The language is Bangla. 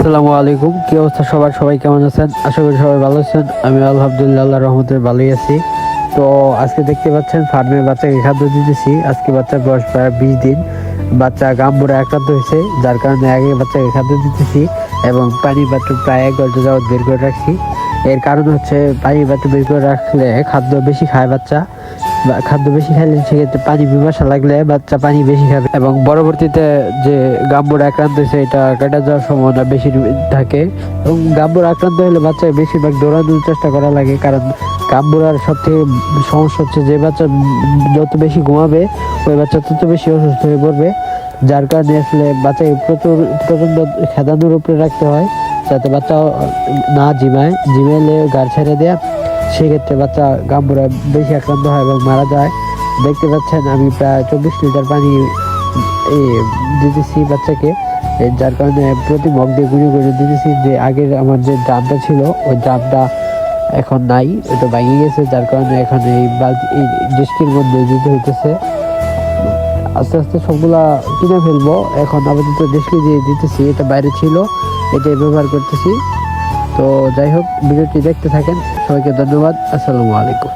আসসালামু আলাইকুম। কি অবস্থা সবার? সবাই কেমন আছেন? আশা করি সবাই ভালো আছেন। আমি আলহামদুলিল্লাহ রহমতে ভালোই আছি। তো আজকে দেখতে পাচ্ছেন, ফার্মে বাচ্চাকে খাদ্য দিতেছি। আজকে বাচ্চার বয়স প্রায় বিশ দিন। বাচ্চা গাম্বুরে আক্রান্ত হয়েছে, যার কারণে আগে বাচ্চাকে খাদ্য দিতেছি এবং পানি বাচ্চা প্রায় এক ঘণ্টা যাওয়ার বের করে রাখছি। এর কারণ হচ্ছে পানি পাত্র বের করে রাখলে খাদ্য বেশি খায় বাচ্চা। খাদ্য বেশি খাইলে সেক্ষেত্রে পানি পিপাসা লাগলে বাচ্চা পানি বেশি খাবে। এবং পরবর্তীতে যে গাম্বুর আক্রান্ত হয়েছে, এটা কাটা যাওয়ার সম্ভাবনা বেশি থাকে। এবং গাম্বুর আক্রান্ত হলে বাচ্চা বেশিরভাগ দৌড়ানোর চেষ্টা করা লাগে, কারণ গাম্বুরার সব থেকে সমস্যা হচ্ছে যে বাচ্চা যত বেশি ঘুমাবে, ওই বাচ্চা তত বেশি অসুস্থ হয়ে পড়বে। যার কারণে আসলে বাচ্চাকে প্রচুর প্রচণ্ড খেদানোর উপরে রাখতে হয়। যাতে বাচ্চা না জিমায়, জিমাইলে গাড় ছেড়ে দেয়া সেক্ষেত্রে বাচ্চা গাম্বুরা বেশি আক্রান্ত হয় এবং মারা যায়। দেখতে পাচ্ছেন, আমি প্রায় চব্বিশ লিটার পানি দিতেছি বাচ্চাকে যার কারণে প্রতি মগ দিয়ে গুঁড়ো করে দিতেছি যে আগের আমার যে ড্রামটা ছিল, ওই ড্রামটা এখন নাই, ওটা ভেঙে গেছে, যার কারণে এখন এই বালতি এই ডিস্কির মধ্যে দিতে হইতেছে। আস্তে আস্তে সবগুলা কিনে ফেলব। এখন আপাতত দেশকে দিয়ে দিতেছি, এটা বাইরে ছিল, এটাই ব্যবহার করতেছি। তো যাই হোক, ভিডিওটি দেখতে থাকেন। সবাইকে ধন্যবাদ। আসসালামু আলাইকুম।